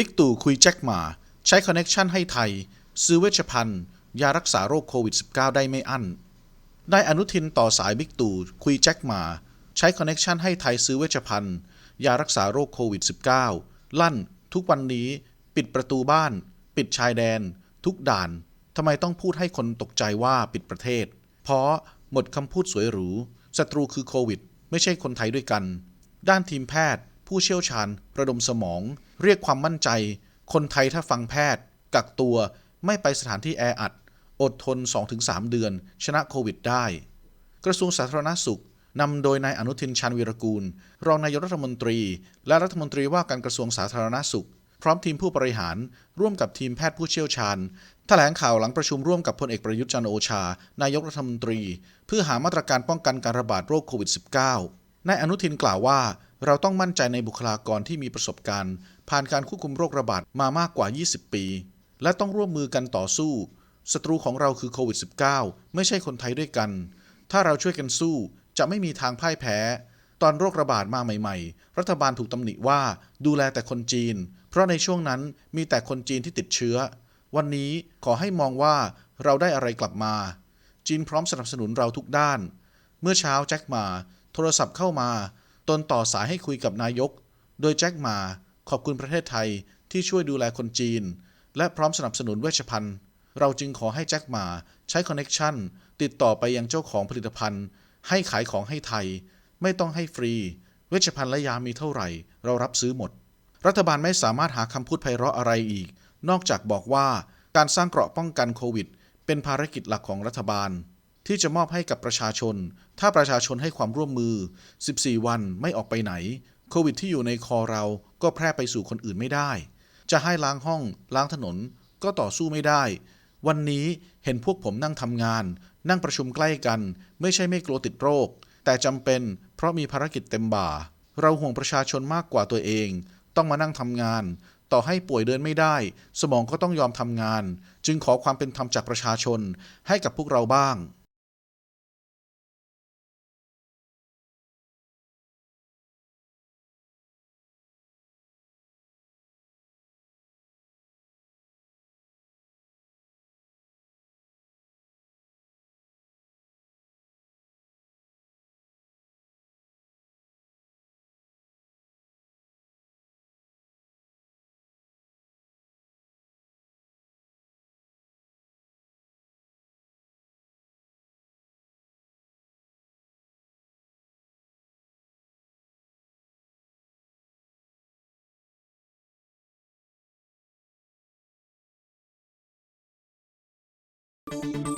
บิ๊กตู่คุยแจ็คหมา ใช้คอนเน็ชันให้ไทย ซื้อเวชภัณฑ์ ยารักษาโรคโควิด -19 ได้ไม่อั้นได้อนุทินต่อสายบิ๊กตู่คุยแจ็คหมา ใช้คอนเน็ชันให้ไทยซื้อเวชภัณฑ์ ยารักษาโรคโควิด -19 ลั่น ทุกวันนี้ปิดประตูบ้าน ปิดชายแดน ทุกด่านทำไมต้องพูดให้คนตกใจว่าปิดประเทศ เพราะหมดคำพูดสวยหรูศัตรูคือโควิด ไม่ใช่คนไทยด้วยกัน ด้านทีมแพทย์ ผู้เชี่ยวชาญ ระดมสมอง เรียกความมั่นใจ คนไทยถ้าฟังแพทย์ กักตัวไม่ไปสถานที่แออัด อดทน 2-3 เดือน ชนะโควิดได้ กระทรวงสาธารณสุขนำโดยนายอนุทินชาญวีรกูล รองนายกรัฐมนตรี และรัฐมนตรีว่าการกระทรวงสาธารณสุข พร้อมทีมผู้บริหาร ร่วมกับทีมแพทย์ผู้เชี่ยวชาญแถลงข่าวหลังประชุมร่วมกับพลเอกประยุทธ์จันโอชา นายกรัฐมนตรี เพื่อหามาตรการป้องกันการระบาดโรคโควิด -19 นายอนุทินกล่าวว่า เราต้องมั่นใจในบุคลากรที่มีประสบการณ์ ผ่านการควบคุมโรคระบาดมามากกว่า 20 ปี และต้องร่วมมือกันต่อสู้ ศัตรูของเราคือโควิด -19 ไม่ใช่คนไทยด้วยกัน ถ้าเราช่วยกันสู้จะไม่มีทางพ่ายแพ้ ตอนโรคระบาดมาใหม่ ๆ รัฐบาลถูกตำหนิว่าดูแลแต่คนจีน เพราะในช่วงนั้นมีแต่คนจีนที่ติดเชื้อ วันนี้ขอให้มองว่าเราได้อะไรกลับมา จีนพร้อมสนับสนุนเราทุกด้าน เมื่อเช้าแจ็คมา โทรศัพท์เข้ามา ตนต่อสายให้คุยกับนายก โดยแจ็คมา ขอบคุณประเทศไทยที่ช่วยดูแลคนจีน และพร้อมสนับสนุนเวชภัณฑ์ เราจึงขอให้แจ็คหมาใช้คอนเน็ชันติดต่อไปยังเจ้าของผลิตภัณฑ์ ให้ขายของให้ไทย ไม่ต้องให้ฟรี เวชภัณฑ์และยามีเท่าไหร่ เรารับซื้อหมด รัฐบาลไม่สามารถหาคำพูดไพเราะอะไรอีก นอกจากบอกว่าการสร้างเกราะป้องกันโควิด เป็นภารกิจหลักของรัฐบาล ที่จะมอบให้กับประชาชน ถ้าประชาชนให้ความร่วมมือ 14 วันไม่ออกไปไหน โควิดที่อยู่ในคอเรา ก็แพร่ไปสู่คนอื่นไม่ได้ จะให้ล้างห้อง ล้างถนนก็ต่อสู้ไม่ได้ วันนี้เห็นพวกผมนั่งทำงาน นั่งประชุมใกล้กัน ไม่ใช่ไม่กลัวติดโรค แต่จำเป็นเพราะมีภารกิจเต็มบ่า เราห่วงประชาชนมากกว่าตัวเอง ต้องมานั่งทำงาน ต่อให้ป่วยเดินไม่ได้ สมองก็ต้องยอมทำงาน จึงขอความเป็นธรรมจากประชาชนให้กับพวกเราบ้าง Thank you